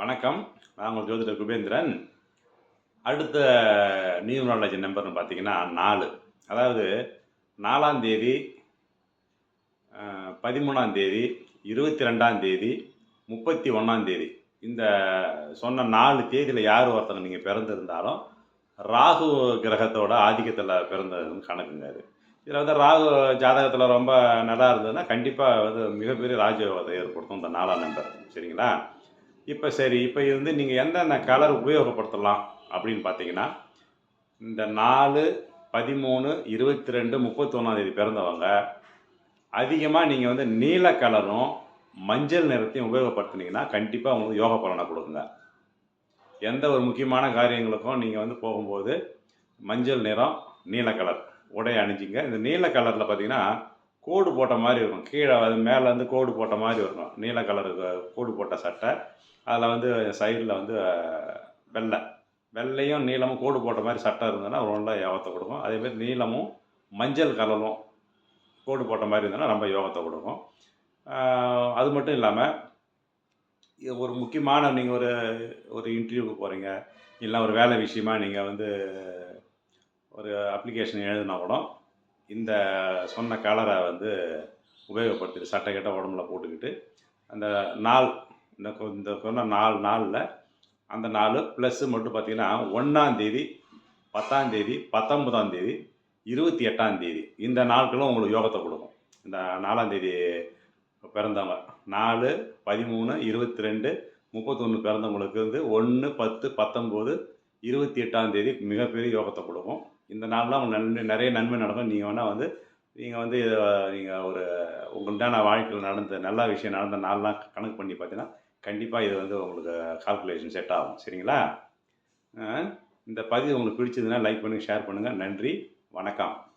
வணக்கம். நான் உங்கள் ஜோதிடர் குபேந்திரன். அடுத்த நியூமராலஜி நம்பர்னு பார்த்தீங்கன்னா நாலு. அதாவது நாலாம் தேதி பதிமூணாம் தேதி இருபத்தி ரெண்டாம் தேதி முப்பத்தி ஒன்றாம் தேதி. இந்த சொன்ன நாலு தேதியில் யார் ஒருத்தங்க நீங்கள் பிறந்திருந்தாலும் ராகு கிரகத்தோட ஆதிக்கத்தில் பிறந்ததுன்னு கணக்குங்க அது. இதில் வந்து ராகு ஜாதகத்தில் ரொம்ப நல்லா இருந்ததுன்னா கண்டிப்பாக வந்து மிகப்பெரிய ராஜயோகத்தை ஏற்படுத்தும் இந்த நாலாம் நம்பர் சரிங்களா? இப்போ சரி இப்போ இது வந்து நீங்கள் எந்தெந்த கலர் உபயோகப்படுத்தலாம் அப்படின்னு பார்த்தீங்கன்னா இந்த நாலு பதிமூணு இருபத்தி ரெண்டு முப்பத்தொன்னாந்தேதி பிறந்தவங்க அதிகமாக நீங்கள் வந்து நீல கலரும் மஞ்சள் நிறத்தையும் உபயோகப்படுத்துனீங்கன்னா கண்டிப்பாக உங்களுக்கு யோக பலனை கொடுக்குங்க. எந்த ஒரு முக்கியமான காரியங்களுக்கும் நீங்கள் வந்து போகும்போது மஞ்சள் நிறம் நீல கலர் உடை அணிஞ்சிங்க. இந்த நீல கலரில் பார்த்தீங்கன்னா கோடு போட்ட மாதிரி இருக்கும். கீழே அது மேலேருந்து கோடு போட்ட மாதிரி இருக்கும். நீல கலருக்கு கோடு போட்ட சட்டை அதில் வந்து சைடில் வந்து வெள்ளை. வெள்ளையும் நீளமும் கோடு போட்ட மாதிரி சட்டை இருந்ததுன்னா ரொம்ப யோகத்தை கொடுக்கும். அதேமாரி நீளமும் மஞ்சள் கலரும் கோடு போட்ட மாதிரி இருந்ததுன்னா ரொம்ப யோகத்தை கொடுக்கும். அது மட்டும் இல்லாமல் ஒரு முக்கியமான நீங்கள் ஒரு ஒரு இன்டர்வியூக்கு போகிறீங்க இல்லை ஒரு வேலை விஷயமா நீங்கள் வந்து ஒரு அப்ளிகேஷன் எழுதினா கூட இந்த சொன்ன கலரை வந்து உபயோகப்படுத்திட்டு சட்டை கிட்ட உடம்புல போட்டுக்கிட்டு அந்த நாள் இந்த கொ- இந்த சொன்ன நாலு நாளில் அந்த நாலு ப்ளஸ்ஸு மட்டும் பார்த்தீங்கன்னா ஒன்றாந்தேதி பத்தாந்தேதி பத்தொன்பதாந்தேதி இருபத்தி எட்டாந்தேதி இந்த நாட்களும் உங்களுக்கு யோகத்தை கொடுக்கும். இந்த நாலாந்தேதி பிறந்தவங்க நாலு பதிமூணு இருபத்தி ரெண்டு முப்பத்தொன்று பிறந்தவங்களுக்கு வந்து ஒன்று பத்து பத்தொம்போது இருபத்தி எட்டாந்தேதி மிகப்பெரிய யோகத்தை கொடுக்கும். இந்த நாள்லாம் நன்மை நிறைய நன்மை நடக்கும். நீங்கள் வேணால் வந்து நீங்கள் வந்து நீங்கள் ஒரு உங்களுக்கான வாழ்க்கையில் நடந்த நல்ல விஷயம் நடந்த நாள்லாம் கணக்கு பண்ணி பார்த்தீங்கன்னா கண்டிப்பாக இது வந்து உங்களுக்கு கால்குலேஷன் செட் ஆகும். சரிங்களா? இந்த பதிவு உங்களுக்கு பிடிச்சதுன்னா லைக் பண்ணுங்கள் ஷேர் பண்ணுங்கள் நன்றி. வணக்கம்.